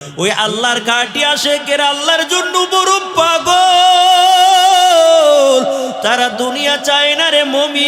ওই আল্লাহর কাটি আসে শেখের আল্লাহর জন্য বড় পাগল। তারা দুনিয়া চায় না রে মমিন।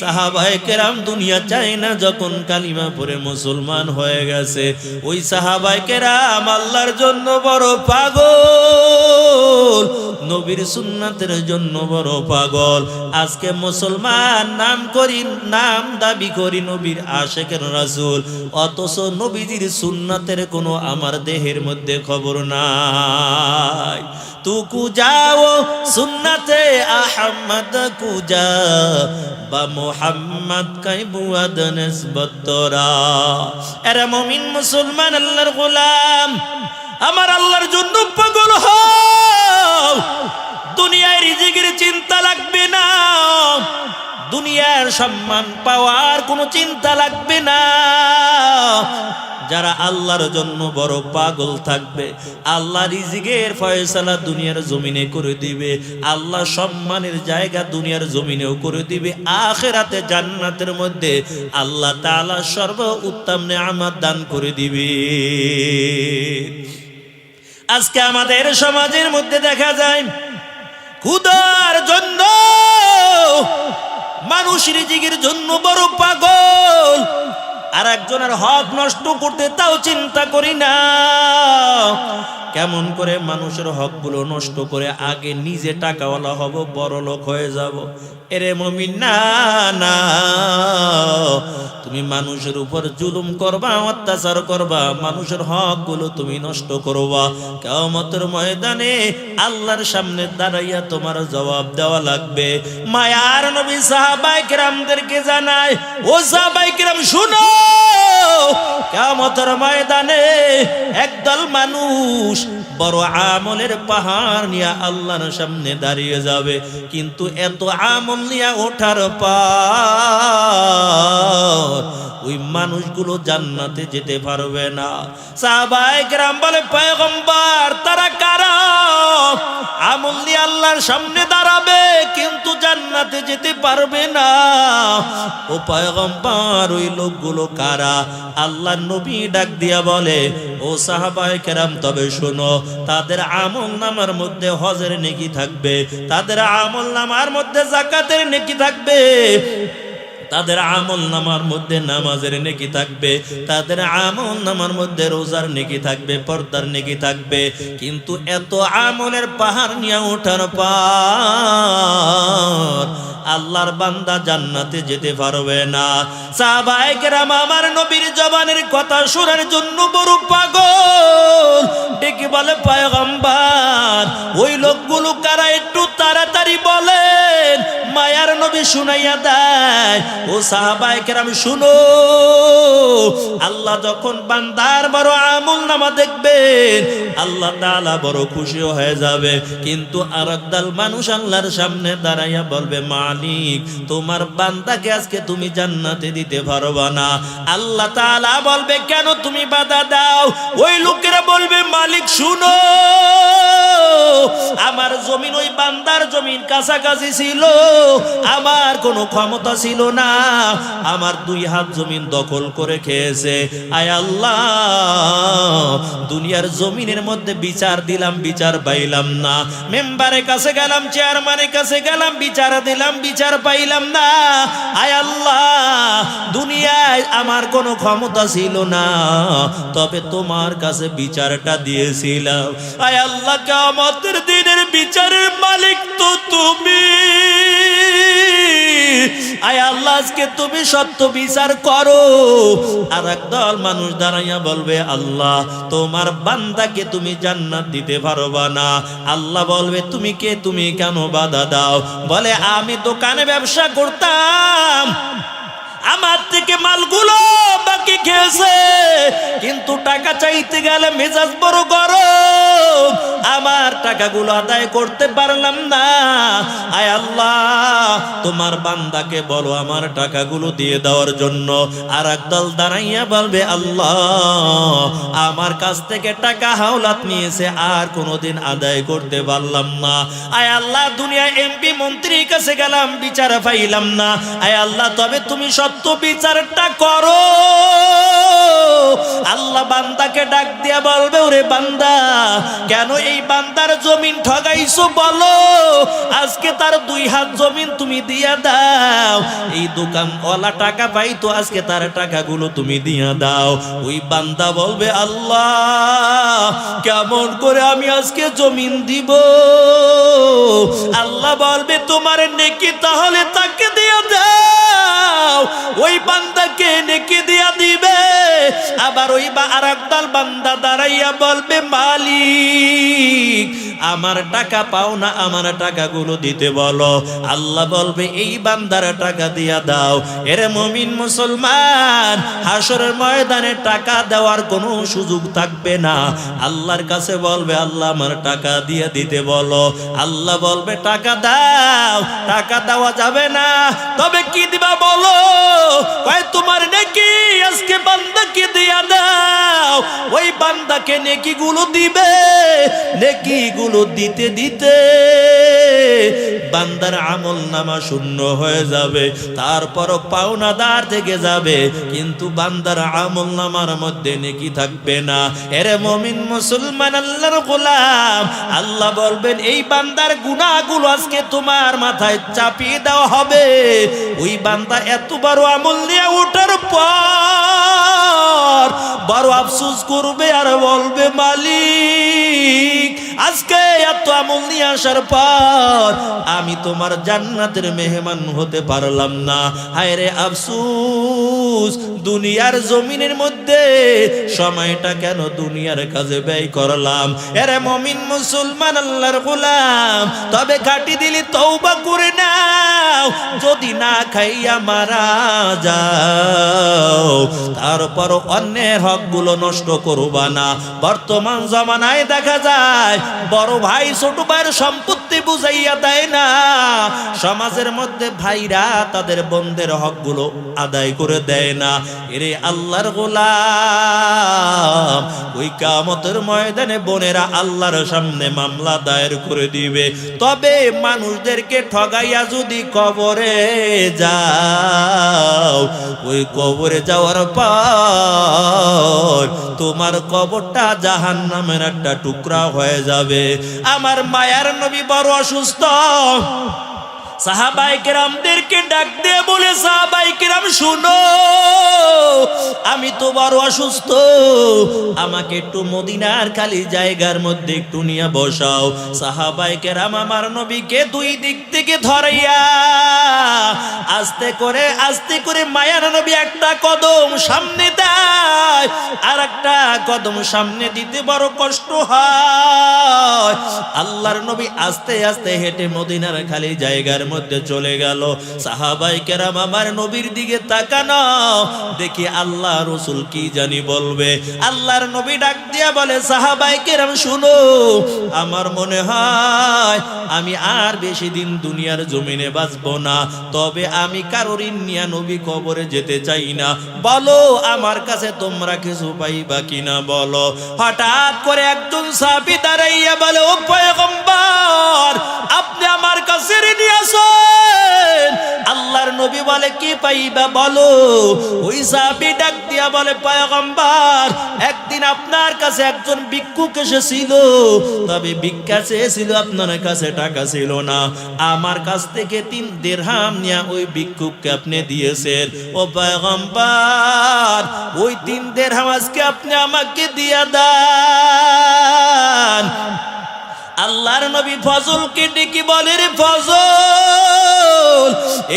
সাহাবায়ে কেরাম দুনিয়া চায় না যখন কালিমা পরে মুসলমান হয়ে গেছে। ওই সাহাবায়ে কেরাম আল্লাহর জন্য বড় পাগল, নবীর সুন্নাতের জন্য বড় পাগল। আজকে মুসলমান নাম করি, নাম দাবি করি নবীর আশেকের রাসূল, অথচ নবীজির সুন্নাতের কোনো আমার দেহের মধ্যে খবর নাই। তুকু যাও, সুন্নাতে আহমদ কুজা বা মোহাম্মদ কাইবুয়াদ নিসবতরা এরা মুমিন মুসলমান, আল্লাহর গোলাম। আমার আল্লাহর জন্য পাগল হও। দুনিয়ায় রিজিকের চিন্তা লাগবে না। দুনিয়ার সম্মান পাওয়ার কোনো চিন্তা লাগবে না। যারা আল্লাহর জন্য বড় পাগল থাকবে, আল্লাহ রিজিকের ফয়সালা দুনিয়ার জমিনে করে দিবে, আল্লাহ সম্মানের জায়গা দুনিয়ার জমিনেও করে দিবে, আখেরাতে জান্নাতের মধ্যে আল্লাহ তাআলা সর্ব উত্তম নেয়ামত দান করে দিবে। আজকে আমাদের সমাজের মধ্যে দেখা যায় ক্ষুদার জন্য মানুষ রিজিকের জন্য বড় পাগল। আর একজনের হক নষ্ট করতে তাও চিন্তা করি না। কেমন করে মানুষের হকগুলো নষ্ট করে আগে নিজে টাকাওয়ালা হব, বড় লোক হয়ে যাব। এরে মমিন, না না। তুমি মানুষের উপর জুলুম করবা, অত্যাচার করবা, মানুষের হকগুলো তুমি নষ্ট করবা। কেমতের ময়দানে আল্লাহর সামনে দাঁড়াইয়া তোমার জবাব দেওয়া লাগবে। মায়ার নবী সাহাবাই কিরামদেরকে জানায়, ও সাহাবাই কিরাম, শুনো কেমতের ময়দানে একদল মানুষ বড় আমলের পাহাড় নিয়ে আল্লাহর সামনে দাঁড়িয়ে যাবে। কিন্তু এত আমল নিয়ে ওঠার পা ওই মানুষগুলো জান্নাতে যেতে পারবে না। সাহাবাই গ্রাম বলে, পয়গম্বার, তারা কারা? নিয়ে আল্লাহর সামনে দাঁড়াবে, কিন্তু জান্নাতে যেতে পারবে না। ও পয়গম্বর, ওই লোকগুলো কারা? আল্লাহর নবী ডাক দিয়া বলে, ও সাহাবায়ে কেরাম, তবে শোনো, তাদের আমল নামার মধ্যে হজের নেকি থাকবে, তাদের আমল নামার মধ্যে জাকাতের নেকি থাকবে। তাদের আমল নামার মধ্যে নামাজের নেকি থাকবে, তাদের আমল নামার মধ্যে রোজার নেকি থাকবে, পর্দার নেকি থাকবে। কিন্তু এত আমলের পাহাড় নিয়ে ওঠার পর আল্লাহর বান্দা জান্নাতে যেতে পারবে না। সাহাবাইকেরাম আমার নবীর জবানের কথা শোনার জন্য বড় পাগল। ডেকে বলে, পয়গম্বর, ওই লোকগুলো কারা একটু তাড়াতাড়ি বলেন। মায়ার নবী শুনাইয়া দেয়। ও সাহাবাই কেরাম শুনো, আল্লাহ যখন বান্দার বড় আমল নামা দেখবেন, আল্লাহ তাআলা বড় খুশি হয়ে যাবে। কিন্তু আর মানুষ আল্লাহর সামনে দাঁড়াইয়া বলবে মালিক, তোমার বান্দাকে আজকে তুমি জান্নাতে দিতে পারবা না। আল্লাহ তাআলা বলবে, কেন তুমি বাধা দাও? ওই লোকেরা বলবে, মালিক, শুনো, আমার জমিন ওই বান্দার জমিন কাছাকাছি ছিল, আমার কোনো ক্ষমতা ছিল না, আমার দুই হাত জমিন দখল করে খেয়েছে। আয় আল্লাহ, দুনিয়ার জমিনের মধ্যে বিচার দিলাম, বিচার পাইলাম না। মেম্বারের কাছে গেলাম, চেয়ারম্যানের কাছে গেলাম, বিচার দিলাম বিচার পাইলাম না। আয় আল্লাহ, দুনিয়ায় আমার কোনো ক্ষমতা ছিল না। তবে তোমার কাছে বিচারটা দিয়েছিলাম। আয় আল্লাহ কেমতের দিনের বিচারের মালিক তো তুমি। আয় আল্লাহ, আজকে তুমি সত্য বিচার করো। আর একদল মানুষ দাঁড়াইয়া বলবে, আল্লাহ, তোমার বান্দাকে তুমি জান্নাত দিতে পারবা না। আল্লাহ বলবে, তুমি কে? তুমি কেন বাধা দাও? বলে, আমি দোকানে ব্যবসা করতাম। আমার থেকে মালগুলো বাকি খেয়েছে। কিন্তু টাকা চাইতে গেলে মেজাজ বড় গরম। টাকাগুলো আদায় করতে পারলাম না। আয় আল্লাহ, তোমার বান্দাকে বলো আমার টাকাগুলো দিয়ে দেওয়ার জন্য। আর একদল দাঁড়াইয়া বলবে, আল্লাহ, আমার কাছ থেকে টাকা হাওলাত নিয়েছে, আর কোনোদিন আদায় করতে পারলাম না। আয় আল্লাহ, দুনিয়া এমপি মন্ত্রীর কাছে গেলাম, বিচার পাইলাম না। আয় আল্লাহ, তবে তুমি সত্য বিচারটা করো। আল্লাহ বান্দাকে ডাক দিয়া বলবে, ওরে বান্দা, কেন এই বান্দার জমিন ঠগাইছো বলো। আজকে তার দুই হাত জমিন তুমি দিয়া দাও। এই দোকান ওলা টাকা পাইতো আজকে তার টাকাগুলো তুমি দিয়া দাও। ওই বান্দা বলবে, আল্লাহ, কেমন করে আমি আজকে জমিন দিব? আল্লাহ বলবে, তোমার নেকি তাহলে তাকে দিয়া দাও। ওই বান্দাকে নেকি দিয়া দিবে। আবার ওই বা আর বান্দা দাঁড়াইয়া বলবে, মালিক আমার টাকা পাও না, আমার টাকাগুলো দিতে বলো। আল্লাহ বলবে, এই বান্দার টাকা দিয়া দাও। এরে মমিন মুসলমান হাসরের ময়দানে টাকা দেওয়ার কোনো সুযোগ থাকবে না। আল্লাহর কাছে বলবে, আল্লাহ আমার টাকা দিয়ে দিতে বলো। আল্লাহ বলবে, টাকা দাও, টাকা দেওয়া যাবে না। তবে কি দিবা বলো? তোমার নাকি ওই বান্দাকে নেকি গুলো দিবে নেকি গুলো দিতে দিতে বান্দার আমল নামা শূন্য হয়ে যাবে তারপরও পাওনাদার থেকে যাবে, কিন্তু বান্দার আমল নামার মধ্যে নেকি থাকবে না। এরে মমিন মুসলমান আল্লাহর গোলাম, আল্লাহ বলবেন, এই বান্দার গুনাহগুলো আজকে তোমার মাথায় চাপিয়ে দেওয়া হবে। ওই বান্দা এত বড় আমল নিয়ে ওঠার পর বড় আফসুস করবে আর বলবে, মালিক, আজকে এত আমল নিয়ে আসার পর আমি তোমার জান্নাতের মেহমান হতে পারলাম না। হায় রে আফসুস। দুনিয়ার জমিনের মধ্যে সময়টা কেন দুনিয়ার কাজে ব্যয় করলাম? এরে মমিন মুসলমান আল্লাহর গোলাম, তবে ঘাটি দিলি তৌবা করে নাও, যদি না খাইয়া মারা যাও, তারপর অন্যের হকগুলো নষ্ট করবা না। বর্তমান জমানায় দেখা যায়, বড় ভাই ছোট ভাইয়ের সম্পত্তি বুঝাইয়া দেয় না। সমাজের মধ্যে ভাইরা তাদের বন্ধের হকগুলো আদায় করে দেয়। না। এরে আল্লাহর গোলাম, ওই কামতের ময়দানে বোনেরা আল্লাহর সামনে মামলা দায়ের করে দিবে। তবে মানুষদেরকে ঠগাইয়া যদি কবরে যাও, ওই কবরে যাওয়ার পর তোমার কবরটা জাহান নামের একটা টুকরা হয়ে যাবে। আমার মায়ার নবী বড় অসুস্থ। ডাক দিয়ে বলে শুনো, আমি তো অসুস্থ। আমাকে একটু মদিনার খালি জায়গার মধ্যে একটু নিয়ে বসাও। সাহাবাই কেরাম আমার নবীকে দুই দিক থেকে ধরাইয়া আস্তে করে আস্তে করে মায়ার নবী একটা কদম সামনে দেয় আর একটা কদম সামনে দিতে বড় কষ্ট হয়। আল্লাহর নবী আস্তে আস্তে হেঁটে মদিনার খালি জায়গার মধ্যে চলে গেল। সাহাবাই কেরাম আমার নবীর দিকে তাকানো দেখি আল্লাহ রসুল কি জানি বলবে। আল্লাহর নবী ডাক দিয়া বলে, সাহাবাই কেরাম, শুনো, আমার মনে হয় আমি আর বেশি দিন দুনিয়ার জমিনে বাঁচবো না, তবে আমি কারোর নিয়া নবী কবরে যেতে চাই না। বলো আমার কাছে তোমরা কিছু পাইবা কিনা বলো। হঠাৎ করে একজন সাহাবী দাঁড়াইয়া বলে, ও পয়গম্বর, আপনি আমার কাছে আল্লাহর নবী বলে, কি পাইবা বলো? ওই সাহাবী ডাক দিয়া বলে, পয়গম্বর, একদিন আপনার কাছে একজন ভিক্ষুক এসেছিল। তবে ভিক্ষা চেয়েছিল, আপনার কাছে টাকা ছিল না। আমার কাছ থেকে তিন দেড়হাম নিয়ে ওই ভিক্ষুককে আপনি দিয়েছেন। ও পয়গম্বর ওই তিন দের হামাজকে আপনি আমাকে দিয়া দান। আল্লাহর নবী ফজলকে ডেকে বলে, রে ফজল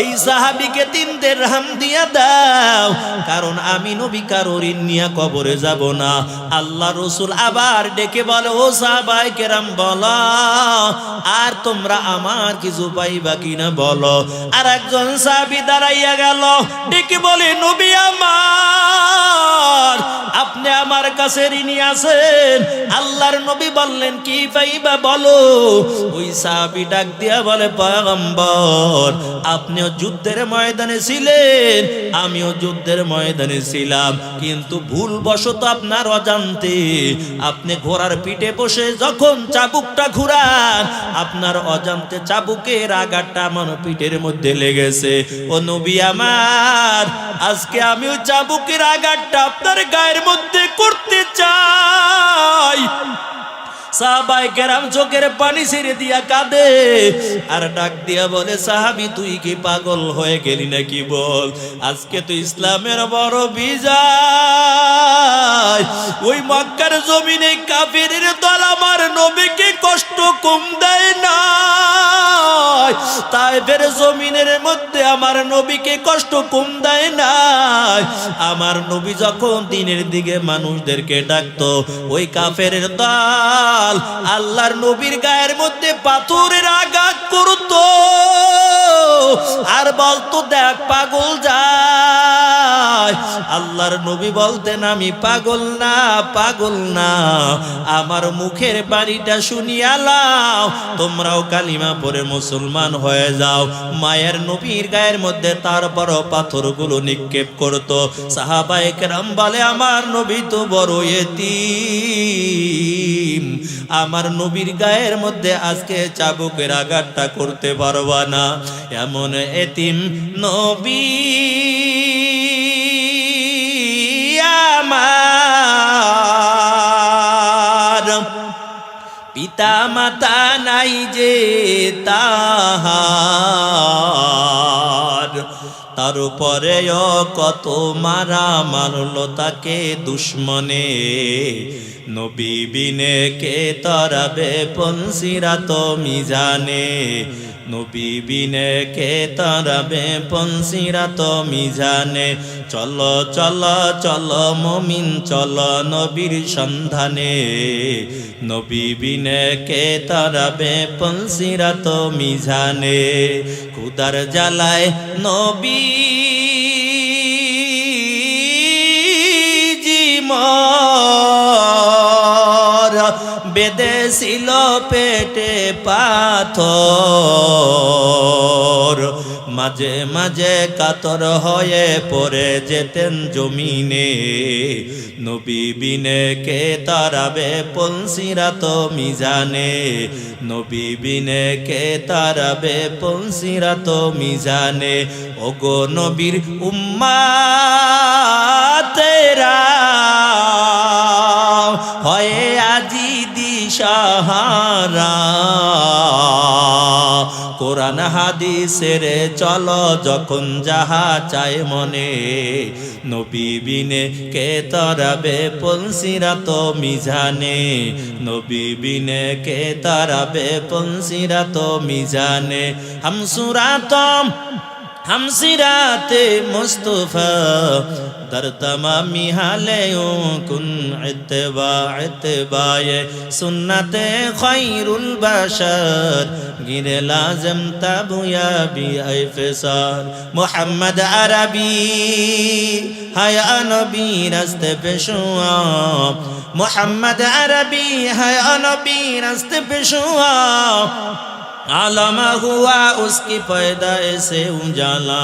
এই সাহাবিকে তিন দেড়হাম দিয়া দাও, কারণ আমি নবী কারোর নিয়া কবরে যাব না। আল্লাহ রসুল আবার ডেকে বলে, ও সাহাবাই কেরাম, বলো, আর তোমরা আমার কিছু পাইবা কিনা বলো। আর একজন সাহাবি দাঁড়াইয়া গেল, ডেকে বলে, নবী আমার, আপনি আমার কাছে ঋণী আছেন। আল্লাহর নবী বললেন, কি পাইবা বলো? ওই সাহাবি ডাক দিয়া বলে, পয়গম্বর আপনিও যুদ্ধের ময়দানে ছিলেন, আমিও যুদ্ধের ময়দানে ছিলাম। কিন্তু ভুলবশত আপনার অজান্তে আপনি ঘোড়ার পিঠে বসে যখন চাবুকটা ঘুরান, আপনার অজান্তে চাবুকের আঘাতটা আমার পিঠের মধ্যে লেগেছে। ও নবী আমার, আজকে আমি ওই চাবুকের আগারটা আপনার গায়ের মধ্যে করতে চাই। সাহাবাই কেরাম চোখের পানি ছেড়ে দিয়া কাঁদে। আর ডাক দিয়া বলে, সাহাবি, তুই কি পাগল হয়ে গেলি নাকি বল? আজকে তো ইসলামের বড় বিজয়। ওই মক্কার জমিনে কাফের দল আমার নবীকে কষ্ট কম দেয় না তাই ফের জমিনের মধ্যে আমার নবীকে কষ্ট কম দেয় না আমার নবী যখন দিনের দিকে মানুষদেরকে ডাকতো, ওই কাফের দল আল্লাহর নবীর গায়ের মধ্যে পাথরের আঘাত করতো। আর বলতো, দেখ, পাগল যায়। আল্লাহর নবী বলতেন, আমি পাগল না পাগল না। আমার মুখের বাড়িটা শুনিয়ালাও তোমরাও কালিমা পরে মুসলমান হয়ে যাও। মায়ের নবীর গায়ের মধ্যে তারপরও পাথরগুলো নিক্ষেপ করতো। সাহাবায়ে কেরাম বলে, আমার নবী তো বড় এতিম। আমার নবীর গায়ের মধ্যে আজকে চাবুকের আঘাতটা করতে পারবা না। এমন এতিম নবী আমার। পিতা মাতা নাই যে তাহার। তার উপরে কত মারা মারল তাকে দুশ্মনে। নবী বিনে কে তরাবে তো মিজানে। নবী বিনে কে তরাবে পনসিরা তো মিজানে। চলো চলো চলো, মমিন, চলো, নবীর সন্ধানে। নবী বিনে কে তরাবে পনসিরা তো মিজানে। কুদার জ্বালায় নবী জিমর বেদেছিল পেটে পাথর। মাঝে মাঝে কাতর হয়ে পড়ে যেতেন জমিনে। নবী বিনে কে তারাবে পলসিরা তো মিজানে। নবী বিনে কে তারাবে পলসিরা তো মিজানে। ওগো নবীর উম্মা তেরা হয়ে আজি সাহারা। কোরআন হাদিসের চল যখন যাহা চায় মনে, নবী বিনে কে তরাবে তো মিজানে, নবী বিনে কে তরাবে তো মিজানে। হামসুরাতম হামসিরাতে মুস্তফা در تمام حالوں کن اتباع اتباع سنت خیر البشر گر لازم تبویا بی ای فسار محمد عربی حیا نبی رست پیشوا محمد عربی حیا نبی رست پیشوا आलम हुआ उसकी पैदा से उजाला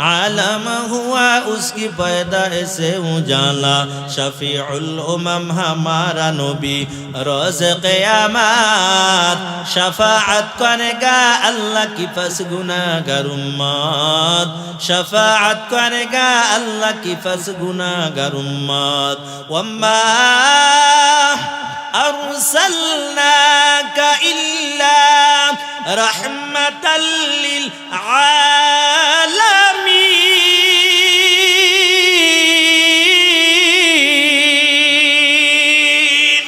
आलम हुआ उसकी पैदा से उजाला शफीउल उमम हमारा नबी रोज क़यामत शफाअत करेगा अल्लाह की पस गुनाहगार उम्मत शफाअत करेगा अल्लाह की पस गुनाहगार उम्मत वम्मा أرسلناك إلا رحمة للعالمين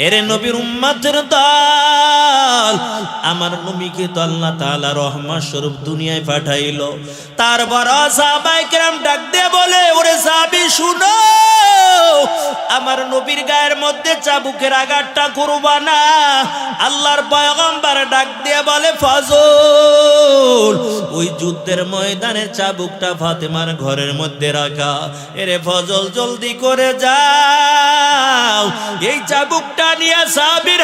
إرنو برمت رضاك আমার নবীকে তো আল্লাহ তাআলা রহমান স্বরূপ দুনিয়ায় পাঠাইলো। তারপর সাহাবায়ে কেরাম ডাক দিয়ে বলে, ওরে সাহাবী, শুনো, আমার নবীর গায়ের মধ্যে চাবুকের আঘাতটা করবা না। আল্লাহর পয়গম্বর ডাক দিয়ে বলে, ফজল, ওই যুদ্ধের ময়দানে চাবুকটা ফাতেমার ঘরের মধ্যে রাখা। এরে ফজল, জলদি করে যাও। এই চাবুকটা নিয়ে হাত